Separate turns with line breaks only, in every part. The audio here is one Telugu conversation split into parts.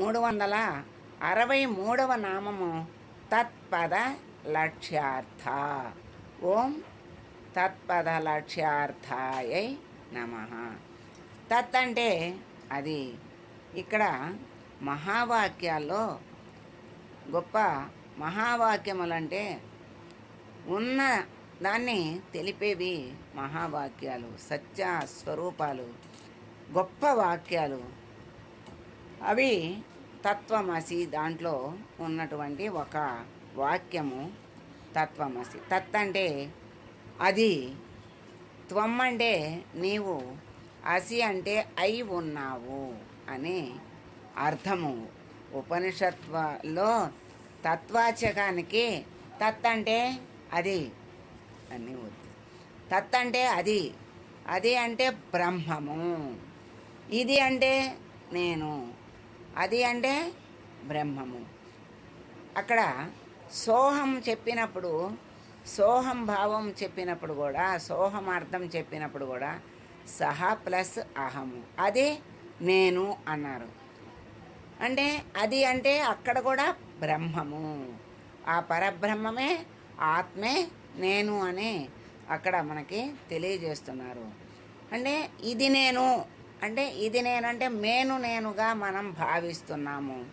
మూడు వందల అరవై మూడవ నామము తత్పద లక్ష్యార్థ. ఓం తత్పద లక్ష్యార్థాయై నమ. తత్ అంటే అది ఇక్కడ మహావాక్యాల్లో గొప్ప మహావాక్యములంటే ఉన్న దాన్ని తెలిపేవి మహావాక్యాలు సత్య స్వరూపాలు గొప్ప వాక్యాలు. అవి తత్వమసి దాంట్లో ఉన్నటువంటి ఒక వాక్యము తత్వమసి. తత్ అంటే అది. త్వం అంటే నీవు అసి అంటే అయి ఉన్నావు అని అర్థము. ఉపనిషత్వలో తత్వాచకానికి తత్ అంటే అది అని తత్ అంటే అది. అది అంటే బ్రహ్మము. ఇది అంటే నేను. అది అంటే బ్రహ్మము. అక్కడ సోహం చెప్పినప్పుడు సోహం భావం చెప్పినప్పుడు కూడా సోహం అర్థం చెప్పినప్పుడు కూడా సహ ప్లస్ అహము. అది నేను అన్నారు. అంటే అది అంటే అక్కడ కూడా బ్రహ్మము. ఆ పరబ్రహ్మమే ఆత్మే నేను అని అక్కడ మనకి తెలియజేస్తున్నారు. అంటే ఇది నేను అంటే ఇది నేనంటే మేను నేనుగా మనం భావిస్తున్నాము.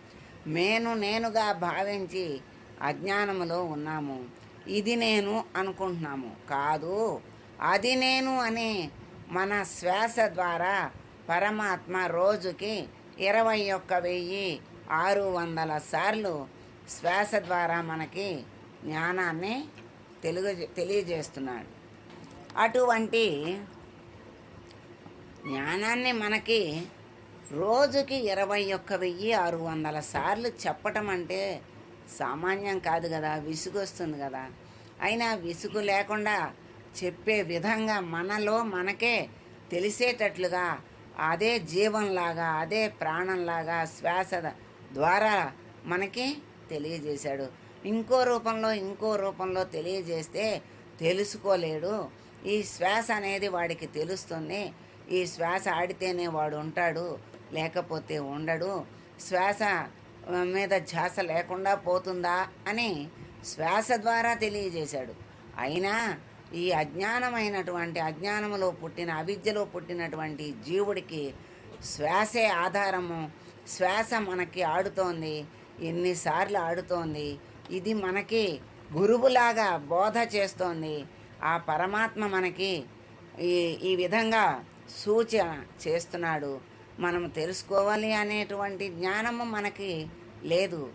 మేను నేనుగా భావించి అజ్ఞానములో ఉన్నాము. ఇది నేను అనుకుంటున్నాము. కాదు అది నేను అని మన శ్వాస ద్వారా పరమాత్మ రోజుకి ఇరవై ఒక్క వెయ్యి ఆరు వందల సార్లు శ్వాస ద్వారా మనకి జ్ఞానాన్ని తెలుగు తెలియజేస్తున్నాడు. అటువంటి జ్ఞానాన్ని మనకి రోజుకి ఇరవై ఒక్క వెయ్యి ఆరు వందల సార్లు చెప్పటం అంటే సామాన్యం కాదు కదా విసుగొస్తుంది కదా. అయినా విసుగు లేకుండా చెప్పే విధంగా మనలో మనకే తెలిసేటట్లుగా అదే జీవంలాగా అదే ప్రాణంలాగా శ్వాస ద్వారా మనకి తెలియజేశాడు. ఇంకో రూపంలో ఇంకో రూపంలో తెలియజేస్తే తెలుసుకోలేడు. ఈ శ్వాస అనేది వాడికి తెలుస్తుంది. ఈ శ్వాస ఆడితేనే వాడు ఉంటాడు లేకపోతే ఉండడు. శ్వాస మీద ధ్యాస లేకుండా పోతుందా అని శ్వాస ద్వారా తెలియజేశాడు. అయినా ఈ అజ్ఞానమైనటువంటి అజ్ఞానములో పుట్టిన అవిద్యలో పుట్టినటువంటి జీవుడికి శ్వాసే ఆధారము. శ్వాస మనకి ఆడుతోంది ఎన్నిసార్లు ఆడుతోంది. ఇది మనకి గురువులాగా బోధ చేస్తోంది. ఆ పరమాత్మ మనకి ఈ ఈ విధంగా సూచన చేస్తున్నాడు. మనం తెలుసుకోవాలి అనేటువంటి జ్ఞానము మనకి లేదు.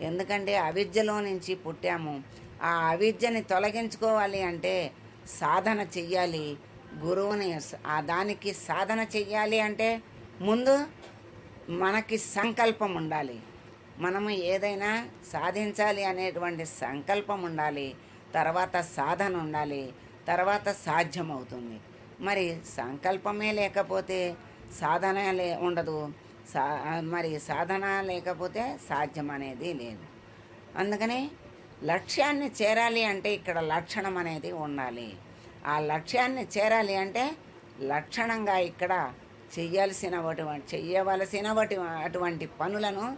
ఎందుకంటే అవిద్యలో నుంచి పుట్టాము. ఆ అవిద్యని తొలగించుకోవాలి అంటే సాధన చెయ్యాలి. గురువుని ఆ దానికి సాధన చెయ్యాలి అంటే ముందు మనకి సంకల్పం ఉండాలి. మనము ఏదైనా సాధించాలి అనేటువంటి సంకల్పం ఉండాలి. తర్వాత సాధన ఉండాలి. తర్వాత సాధ్యమవుతుంది. మరి సంకల్పమే లేకపోతే సాధన లే ఉండదు. సా మరి సాధన లేకపోతే సాధ్యం అనేది లేదు. అందుకని లక్ష్యాన్ని చేరాలి అంటే ఇక్కడ లక్షణం అనేది ఉండాలి. ఆ లక్ష్యాన్ని చేరాలి అంటే లక్షణంగా ఇక్కడ చేయాల్సిన చేయవలసిన అటువంటి పనులను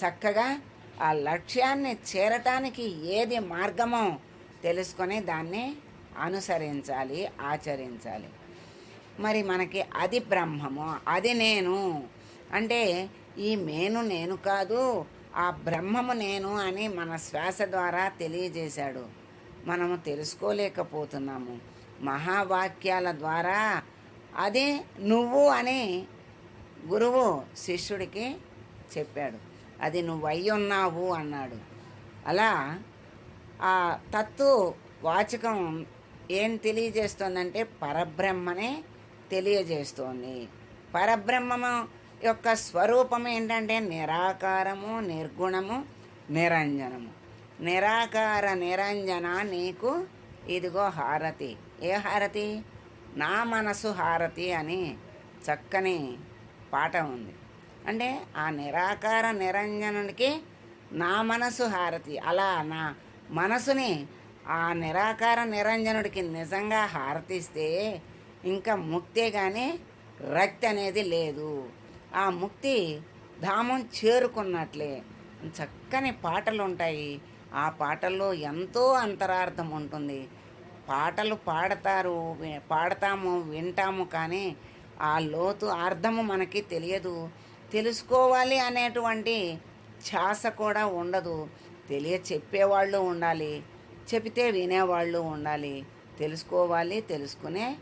చక్కగా ఆ లక్ష్యాన్ని చేరటానికి ఏది మార్గమో తెలుసుకొని దాన్ని అనుసరించాలి ఆచరించాలి. మరి మనకి అది బ్రహ్మము అది నేను. అంటే ఈ మేను నేను కాదు ఆ బ్రహ్మము నేను అని మన శ్వాస ద్వారా తెలియజేశాడు. మనము తెలుసుకోలేకపోతున్నాము. మహావాక్యాల ద్వారా అదే నువ్వు అని గురువు శిష్యుడికి చెప్పాడు. అది నువ్వు ఉన్నావు అన్నాడు. అలా ఆ తత్తు వాచకం ఏం తెలియజేస్తోందంటే పరబ్రహ్మనే తెలియజేస్తోంది. పరబ్రహ్మము యొక్క స్వరూపం ఏంటంటే నిరాకారము నిర్గుణము నిరంజనము. నిరాకార నిరంజన నీకు ఇదిగో హారతి. ఏ హారతి? నా మనసు హారతి అని చక్కని పాట ఉంది. అంటే ఆ నిరాకార నిరంజనుడికి నా మనసు హారతి. అలా నా మనసుని ఆ నిరాకార నిరంజనుడికి నిజంగా హారతిస్తే ఇంకా ముక్తే కానీ రక్తి అనేది లేదు. ఆ ముక్తి ధామం చేరుకున్నట్లే. చక్కని పాటలు ఉంటాయి ఆ పాటల్లో ఎంతో అంతరార్థం ఉంటుంది. పాటలు పాడతారు పాడతాము వింటాము కానీ ఆ లోతు అర్థము మనకి తెలియదు. తెలుసుకోవాలి అనేటువంటి ఛాస కూడా ఉండదు. తెలియ చెప్పేవాళ్ళు ఉండాలి. చెబితే వినేవాళ్ళు ఉండాలి. తెలుసుకోవాలి తెలుసుకునే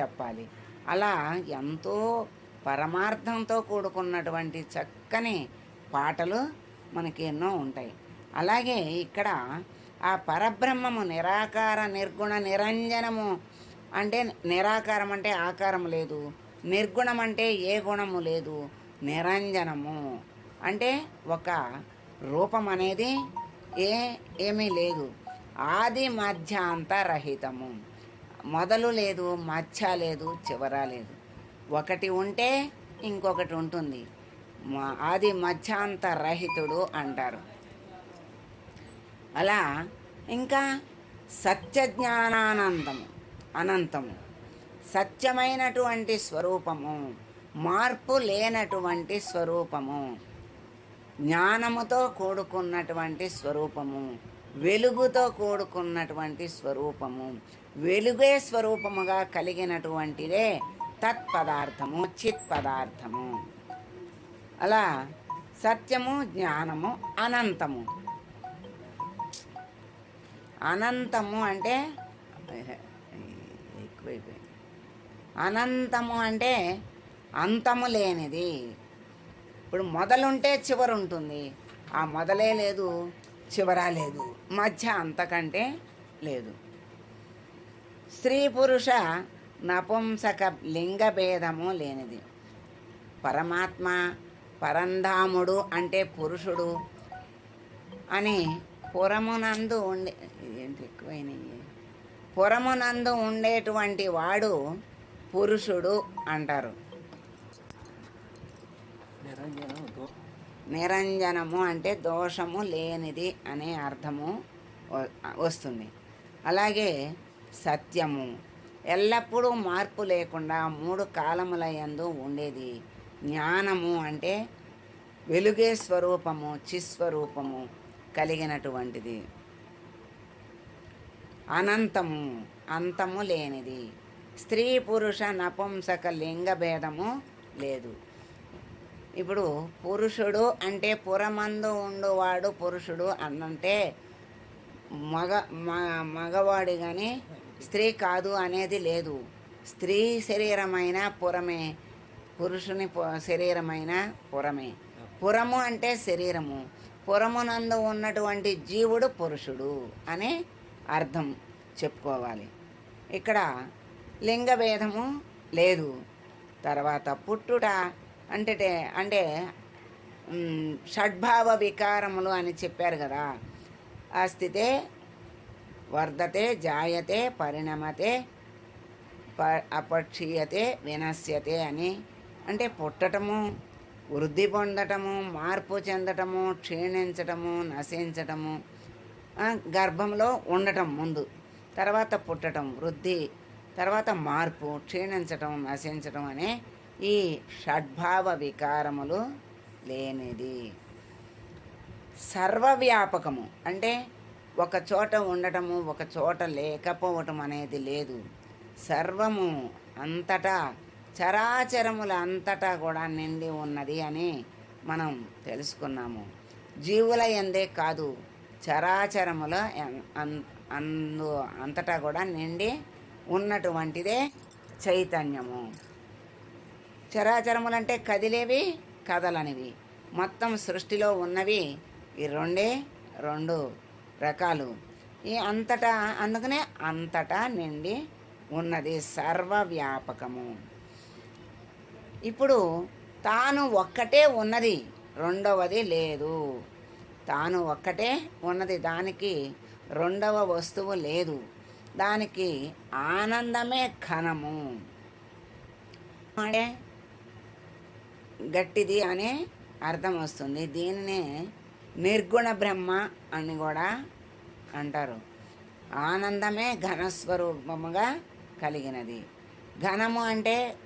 చెప్పాలి. అలా ఎంతో పరమార్థంతో కూడుకున్నటువంటి చక్కని పాటలు మనకి ఎన్నో ఉంటాయి. అలాగే ఇక్కడ ఆ పరబ్రహ్మము నిరాకార నిర్గుణ నిరంజనము అంటే నిరాకారం అంటే ఆకారం లేదు. నిర్గుణం అంటే ఏ గుణము లేదు. నిరంజనము అంటే ఒక రూపం అనేది ఏ ఏమీ లేదు. ఆది మధ్యాంత రహితము. మొదలు లేదు మధ్య లేదు చివర లేదు. ఒకటి ఉంటే ఇంకొకటి ఉంటుంది. ఆది మధ్యాంత రహితుడు అంటారు. అలా ఇంకా సత్యజ్ఞానానందము అనంతము. సత్యమైనటువంటి స్వరూపము మార్పు లేనటువంటి స్వరూపము జ్ఞానముతో కూడుకున్నటువంటి స్వరూపము. వెలుగుతో కూడుకున్నటువంటి స్వరూపము. వెలుగే స్వరూపముగా కలిగినటువంటిదే తత్పదార్థము చిత్ పదార్థము అలా సత్యము జ్ఞానము అనంతము. అనంతము అంటే ఎక్కువైపోయింది. అనంతము అంటే అంతము లేనిది. ఇప్పుడు మొదలుంటే చివరు ఉంటుంది ఆ మొదలే లేదు. చివర లేదు మధ్య అంతకంటే లేదు. స్త్రీ పురుష నపుంసక లింగ భేదము లేనిది. పరమాత్మ పరంధాముడు అంటే పురుషుడు అని పురమునందు ఉండే ఏంటి ఎక్కువైనాయి? పురమునందు ఉండేటువంటి వాడు పురుషుడు అంటారు. నిరంజనము అంటే దోషము లేనిది అనే అర్థము వ- వస్తుంది. అలాగే సత్యము. ఎల్లప్పుడూ మార్పు లేకుండా మూడు కాలముల యందు ఉండేది. జ్ఞానము అంటే వెలుగే స్వరూపము చిస్వరూపము కలిగినటువంటిది. అనంతము అంతము లేనిది. స్త్రీ పురుష నపుంసక లింగ భేదము లేదు. ఇప్పుడు పురుషుడు అంటే పురమందు ఉండువాడు పురుషుడు అన్నంటే మగ మ- మగవాడు కానీ స్త్రీ కాదు అనేది లేదు. స్త్రీ శరీరమైన పురమే పురుషుని శరీరమైన పురమే. పురము అంటే శరీరము. పురమునందు ఉన్నటువంటి జీవుడు పురుషుడు అనే అర్థం చెప్పుకోవాలి. ఇక్కడ లింగభేదము లేదు. తర్వాత పుట్టుట అంటే అంటే షడ్భావ వికారములు అని చెప్పారు కదా. ఆ స్థితే వర్ధతే జాయతే పరిణమతే ప అపక్షీయతే వినశ్యతే అని. అంటే పుట్టటము వృద్ధి పొందటము మార్పు చెందటము క్షీణించటము నశించటము గర్భంలో ఉండటం ముందు. తర్వాత పుట్టటం వృద్ధి తర్వాత మార్పు క్షీణించటం నశించటం అనే ఈ షడ్భావ వికారములు లేనిది. సర్వవ్యాపకము అంటే ఒక చోట ఉండటము ఒక చోట లేకపోవటం అనేది లేదు. సర్వము అంతటా చరాచరముల అంతటా కూడా నిండి ఉన్నది అని మనం తెలుసుకున్నాము. జీవుల ఎందే కాదు చరాచరముల అన్- అందు అంతటా కూడా నిండి ఉన్నటువంటిదే చైతన్యము. చరాచరములంటే కదిలేవి కదలనివి. మొత్తం సృష్టిలో ఉన్నవి ఈ రెండే రెండు రకాలు. ఈ అంతటా అందుకనే అంతటా నిండి ఉన్నది సర్వవ్యాపకము. ఇప్పుడు తాను ఒక్కటే ఉన్నది రెండవది లేదు. తాను ఒక్కటే ఉన్నది దానికి రెండవ వస్తువు లేదు. దానికి ఆనందమే ఘనము. అంటే గట్టిది అనే అర్థం వస్తుంది. దీనినే నిర్గుణ బ్రహ్మ అని కూడా అంటారు. ఆనందమే ఘనస్వరూపముగా కలిగినది. ఘనము అంటే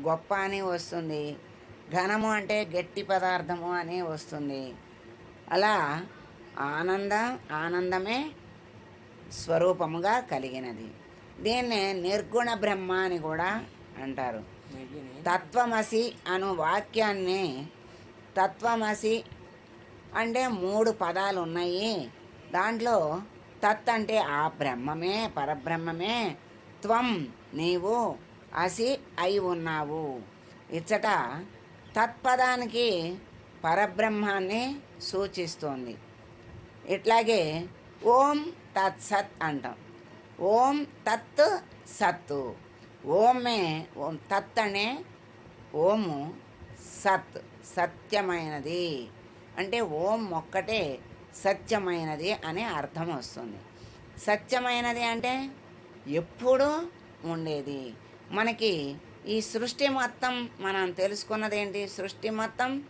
గొప్ప అని వస్తుంది. ఘనము అంటే గట్టి పదార్థము అని వస్తుంది. అలా ఆనంద ఆనందమే స్వరూపముగా కలిగినది. దీన్నే నిర్గుణ బ్రహ్మ అని కూడా అంటారు. తత్వమసి అను వాక్యాన్ని తత్వమసి అంటే మూడు పదాలు ఉన్నాయి దాంట్లో తత్ అంటే ఆ బ్రహ్మమే పరబ్రహ్మమే. త్వం నీవు అసి అయి ఉన్నావు. ఇచ్చట తత్పదానికి పరబ్రహ్మాన్ని సూచిస్తోంది. ఇట్లాగే ఓం తత్సత్ అంటాం. ఓం తత్ సత్తు. ఓమే ఓం తత్ అనే ఓము సత్ సత్యమైనది. అంటే ఓం ఒక్కటే సత్యమైనది అనే అర్థం వస్తుంది. సత్యమైనది అంటే ఎప్పుడూ ఉండేది. మనకి ఈ సృష్టి మొత్తం మనం తెలుసుకున్నది ఏంటి? సృష్టి మొత్తం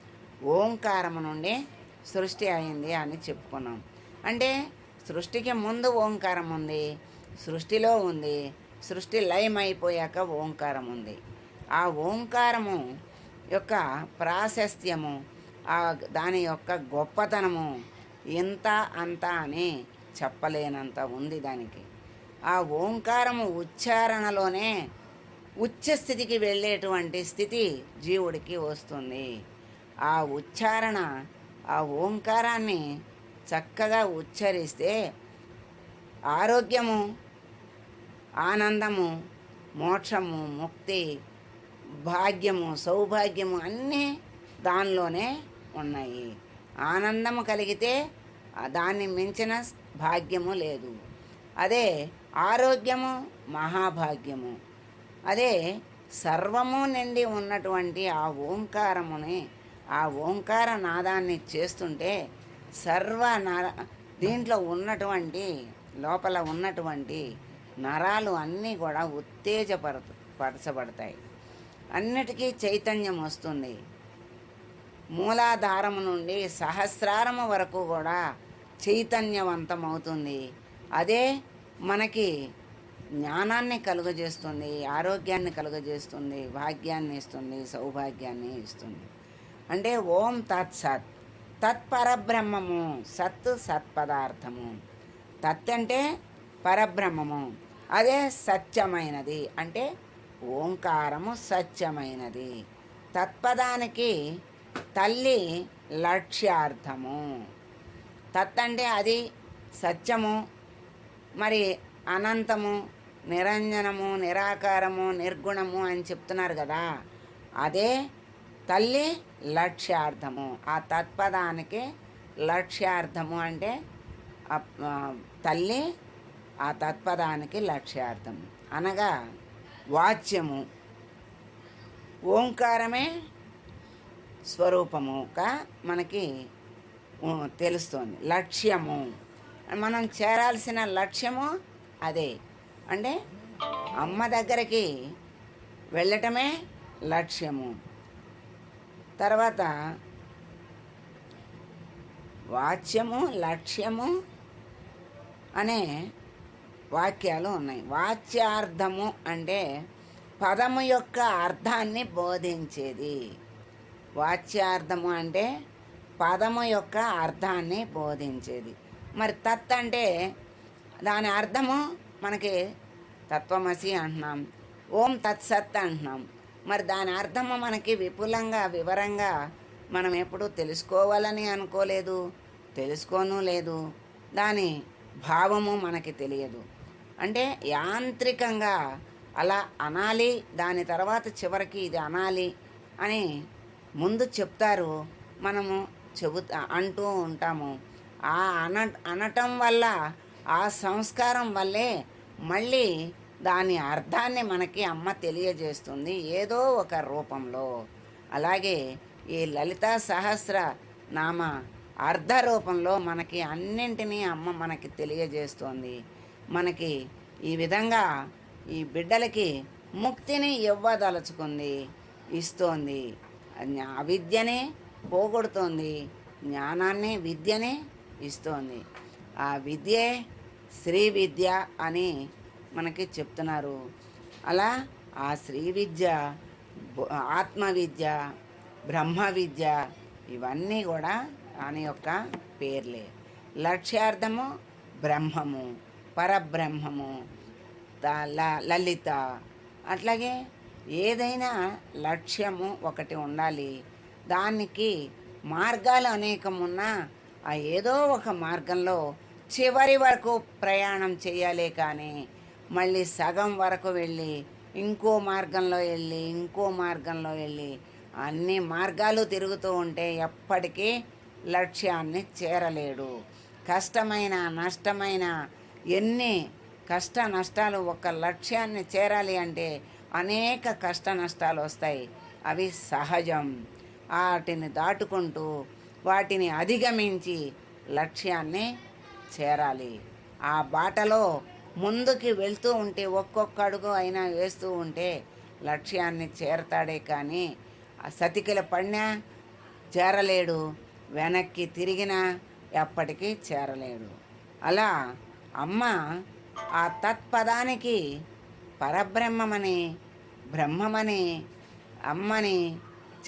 ఓంకారము నుండి సృష్టి అయింది అని చెప్పుకున్నాం. అంటే సృష్టికి ముందు ఓంకారం ఉంది సృష్టిలో ఉంది సృష్టి లయం అయిపోయాక ఓంకారం ఉంది ఆ ఓంకారము యొక్క ప్రాశస్త్యము ఆ దాని యొక్క గొప్పతనము ఇంత అంత అని చెప్పలేనంత ఉంది దానికి. ఆ ఓంకారము ఉచ్చారణలోనే ఉచ్చస్థితికి వెళ్ళేటువంటి స్థితి జీవుడికి వస్తుంది. ఆ ఉచ్చారణ ఆ ఓంకారాన్ని చక్కగా ఉచ్చరిస్తే ఆరోగ్యము ఆనందము మోక్షము ముక్తి భాగ్యము సౌభాగ్యము అన్నీ దానిలోనే ఉన్నాయి. ఆనందము కలిగితే దాన్ని మించిన భాగ్యము లేదు. అదే ఆరోగ్యము మహాభాగ్యము. అదే సర్వము నిండి ఉన్నటువంటి ఆ ఓంకారముని ఆ ఓంకార నాదాన్ని చేస్తుంటే సర్వ నర దీంట్లో ఉన్నటువంటి లోపల ఉన్నటువంటి నరాలు అన్నీ కూడా ఉత్తేజపర పరచబడతాయి. అన్నిటికీ చైతన్యం వస్తుంది. మూలాధారము నుండి సహస్రారము వరకు కూడా చైతన్యవంతమవుతుంది. అదే మనకి జ్ఞానాన్ని కలుగజేస్తుంది ఆరోగ్యాన్ని కలుగజేస్తుంది భాగ్యాన్ని ఇస్తుంది సౌభాగ్యాన్ని ఇస్తుంది. అంటే ఓం తత్ సత్. తత్పరబ్రహ్మము సత్ సత్పదార్థము. తత్ అంటే పరబ్రహ్మము. అదే సత్యమైనది. అంటే ఓంకారము సత్యమైనది. తత్పదానికి తల్లి లక్ష్యార్థము. తత్ అంటే అది సత్యము మరి అనంతము నిరంజనము నిరాకారము నిర్గుణము అని చెప్తున్నారు కదా. అదే తల్లి లక్ష్యార్థము. ఆ తత్పదానికి లక్ష్యార్థము అంటే తల్లి ఆ తత్పదానికి లక్ష్యార్థం. అనగా వాచ్యము. ఓంకారమే స్వరూపముగా మనకి తెలుస్తుంది. లక్ష్యము. మనం చేరాల్సిన లక్ష్యము అదే. అంటే అమ్మ దగ్గరికి వెళ్ళటమే లక్ష్యము. తర్వాత వాచ్యము లక్ష్యము అనే వాక్యాలు ఉన్నాయి. వాచ్యార్థము అంటే పదము యొక్క అర్థాన్ని బోధించేది. వాచ్యార్థము అంటే పదము యొక్క అర్థాన్ని బోధించేది. మరి తత్ అంటే దాని అర్థము మనకి తత్వమసి అంటున్నాం. ఓం తత్సత్ అంటున్నాం. మరి దాని అర్థము మనకి విపులంగా వివరంగా మనం ఎప్పుడు తెలుసుకోవాలని అనుకోలేదు తెలుసుకోను లేదు. దాని భావము మనకి తెలియదు. అంటే యాంత్రికంగా అలా అనాలి దాని తర్వాత చివరికి ఇది అనాలి అని ముందు చెప్తారు. మనము చెబుతా అంటూ ఉంటాము. ఆ అన అనటం వల్ల ఆ సంస్కారం వల్లే మళ్ళీ దాని అర్థాన్ని మనకి అమ్మ తెలియజేస్తుంది ఏదో ఒక రూపంలో. అలాగే ఈ లలిత సహస్ర నామ అర్ధ రూపంలో మనకి అన్నింటినీ అమ్మ మనకి తెలియజేస్తోంది. మనకి ఈ విధంగా ఈ బిడ్డలకి ముక్తిని ఇవ్వదలుచుకుంది. ఇస్తోంది. అవిద్యనే పోగొడుతోంది. జ్ఞానాన్ని విద్యనే ఇస్తోంది. ఆ విద్యే శ్రీ విద్య అని మనకి చెప్తున్నారు. అలా ఆ శ్రీ విద్య ఆత్మ విద్య బ్రహ్మ విద్య ఇవన్నీ కూడా దాని యొక్క పేర్లే. లక్ష్యార్థము బ్రహ్మము. పరబ్రహ్మము ల- లలిత. అట్లాగే ఏదైనా లక్ష్యము ఒకటి ఉండాలి. దానికి మార్గాలు అనేకం ఉన్నా ఆ ఏదో ఒక మార్గంలో చివరి వరకు ప్రయాణం చేయాలి కానీ మళ్ళీ సగం వరకు వెళ్ళి ఇంకో మార్గంలో వెళ్ళి ఇంకో మార్గంలో వెళ్ళి అన్ని మార్గాలు తిరుగుతూ ఉంటే ఎప్పటికీ లక్ష్యాన్ని చేరలేడు. కష్టమైన నష్టమైన ఎన్ని కష్ట నష్టాలు ఒక లక్ష్యాన్ని చేరాలి అంటే అనేక కష్ట నష్టాలు వస్తాయి. అవి సహజం. వాటిని దాటుకుంటూ వాటిని అధిగమించి లక్ష్యాన్ని చేరాలి. ఆ బాటలో ముందుకి వెళ్తూ ఉంటే ఒక్కొక్క అడుగు అయినా వేస్తూ ఉంటే లక్ష్యాన్ని చేరతాడే కానీ సతికిల పడినా చేరలేడు. వెనక్కి తిరిగినా ఎప్పటికీ చేరలేడు. అలా అమ్మ ఆ తత్పదానికి పరబ్రహ్మమని బ్రహ్మమని అమ్మని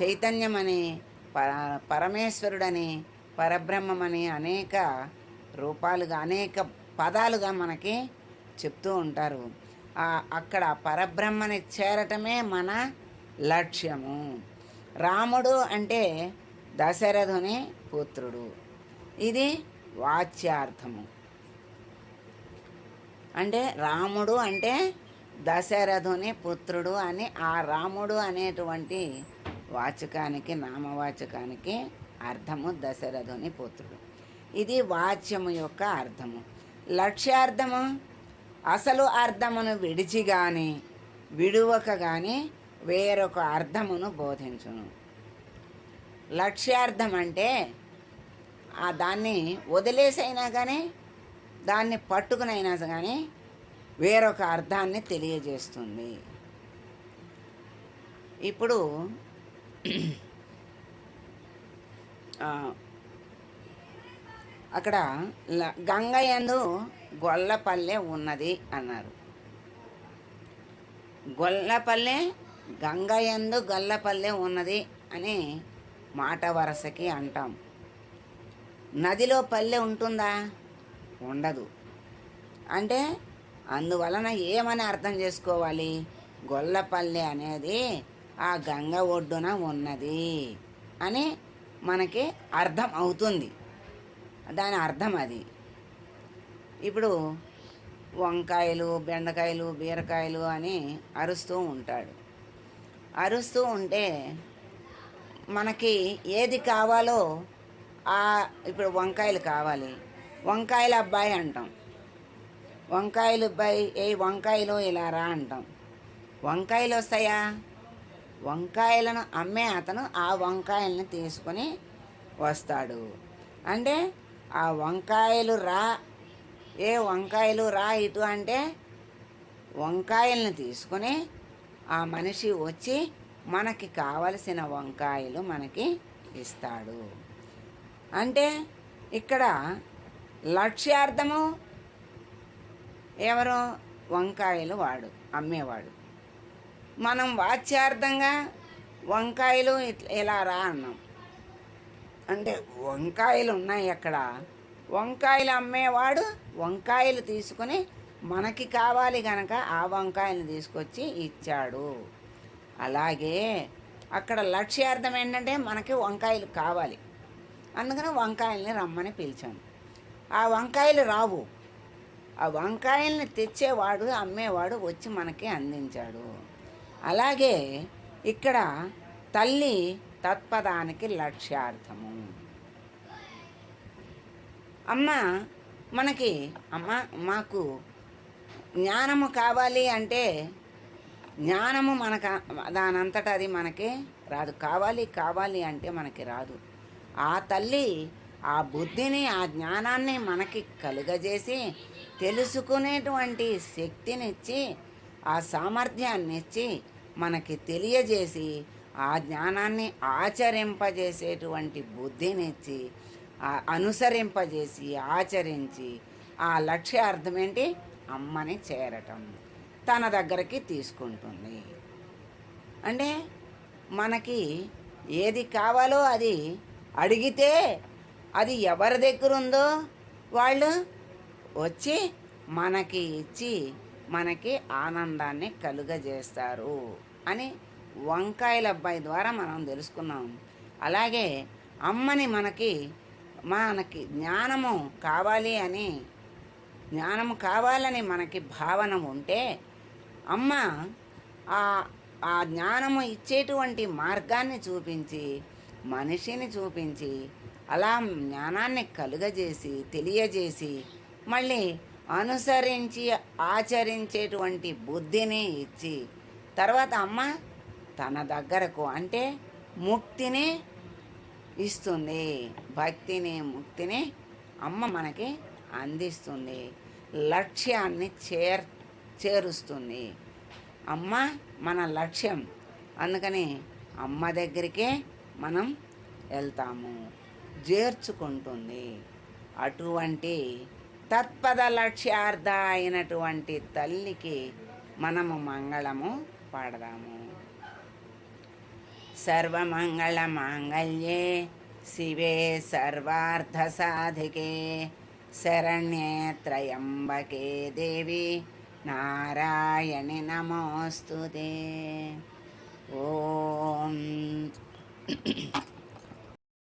చైతన్యమని పర పరమేశ్వరుడని పరబ్రహ్మమని అనేక రూపాలుగా అనేక పదాలుగా మనకి చెప్తూ ఉంటారు. అక్కడ పరబ్రహ్మని చేరటమే మన లక్ష్యము. రాముడు అంటే దశరథుని పుత్రుడు. ఇది వాచ్యార్థము. అంటే రాముడు అంటే దశరథుని పుత్రుడు అని ఆ రాముడు అనేటువంటి వాచకానికి నామవాచకానికి అర్థము దశరథుని పుత్రుడు. ఇది వాచ్యము యొక్క అర్థము. లక్ష్యార్థము? అసలు అర్థమును విడిచి కానీ విడువక కానీ వేరొక అర్థమును బోధించును. లక్ష్యార్థం అంటే ఆ దాన్ని వదిలేసైనా కానీ దాన్ని పట్టుకునైనా కానీ వేరొక అర్థాన్ని తెలియజేస్తుంది. ఇప్పుడు అక్కడ గంగయందు గొల్లపల్లె ఉన్నది అన్నారు. గొల్లపల్లె గంగయందు గొల్లపల్లె ఉన్నది అని మాట వరసకి అంటాం. నదిలో పల్లె ఉంటుందా? ఉండదు. అంటే అందువలన ఏమని అర్థం చేసుకోవాలి? గొల్లపల్లి అనేది ఆ గంగ ఒడ్డున ఉన్నది అని మనకి అర్థం అవుతుంది. దాని అర్థం అది. ఇప్పుడు వంకాయలు బెండకాయలు బీరకాయలు అని అరుస్తూ ఉంటాడు. అరుస్తూ ఉంటే మనకి ఏది కావాలో ఇప్పుడు వంకాయలు కావాలి. వంకాయల అబ్బాయి అంటాం. వంకాయలు అబ్బాయి ఏ వంకాయలు ఇలా రా అంటాం. వంకాయలు వస్తాయా? వంకాయలను అమ్మే అతను ఆ వంకాయలను తీసుకొని వస్తాడు. అంటే ఆ వంకాయలు రా ఏ వంకాయలు రా ఇటు అంటే వంకాయలను తీసుకొని ఆ మనిషి వచ్చి మనకి కావలసిన వంకాయలు మనకి ఇస్తాడు. అంటే ఇక్కడ లక్ష్యార్థము? ఎవరో? వంకాయలు వాడు అమ్మేవాడు. మనం వాచ్యార్థంగా వంకాయలు ఇలా రా అన్నాం. అంటే వంకాయలు ఉన్నాయి అక్కడ. వంకాయలు అమ్మేవాడు వంకాయలు తీసుకొని మనకి కావాలి కనుక ఆ వంకాయలు తీసుకొచ్చి ఇచ్చాడు. అలాగే అక్కడ లక్ష్యార్థం ఏంటంటే మనకి వంకాయలు కావాలి. అందుకని వంకాయల్ని రమ్మని పిలిచాం. ఆ వంకాయలు రావు. ఆ వంకాయల్ని తెచ్చేవాడు అమ్మేవాడు వచ్చి మనకి అందించాడు. అలాగే ఇక్కడ తల్లి తత్పదానికి లక్ష్యార్థము. అమ్మ మనకి అమ్మ మాకు జ్ఞానము కావాలి అంటే జ్ఞానము మనకు దానంతట అది మనకి రాదు. కావాలి కావాలి అంటే మనకి రాదు. ఆ తల్లి ఆ బుద్ధిని ఆ జ్ఞానాన్ని మనకి కలుగజేసి తెలుసుకునేటువంటి శక్తినిచ్చి ఆ సామర్థ్యాన్ని ఇచ్చి మనకి తెలియజేసి ఆ జ్ఞానాన్ని ఆచరింపజేసేటువంటి బుద్ధినిచ్చి అనుసరింపజేసి ఆచరించి ఆ లక్ష్యార్థం ఏంటి? అమ్మని చేరటం. తన దగ్గరికి తీసుకుంటుంది. అంటే మనకి ఏది కావాలో అది అడిగితే అది ఎవరి దగ్గర ఉందో వాళ్ళు వచ్చి మనకి ఇచ్చి మనకి ఆనందాన్ని కలుగజేస్తారు అని వంకాయల అబ్బాయి ద్వారా మనం తెలుసుకున్నాం. అలాగే అమ్మని మనకి మనకి జ్ఞానము కావాలి అని జ్ఞానము కావాలని మనకి భావన ఉంటే అమ్మ ఆ ఆ జ్ఞానము ఇచ్చేటువంటి మార్గాన్ని చూపించి మనిషిని చూపించి అలా జ్ఞానాన్ని కలుగజేసి తెలియజేసి మళ్ళీ అనుసరించి ఆచరించేటువంటి బుద్ధిని ఇచ్చి తర్వాత అమ్మ తన దగ్గరకు అంటే ముక్తిని ఇస్తుంది. భక్తిని ముక్తిని అమ్మ మనకి అందిస్తుంది. లక్ష్యాన్ని చేర్ చేరుస్తుంది. అమ్మ మన లక్ష్యం. అందుకని అమ్మ దగ్గరికే మనం వెళ్తాము. చేర్చుకుంటుంది అటువంటి తత్పద లక్ష్యార్థ అయినటువంటి తల్లికి మనము మంగళము పాడదాము. సర్వమంగళ మాంగళ్యే శివే సర్వార్థ సాధికే. శరణ్యే త్రయంబకే దేవి నారాయణి నమోస్తుదే ఓం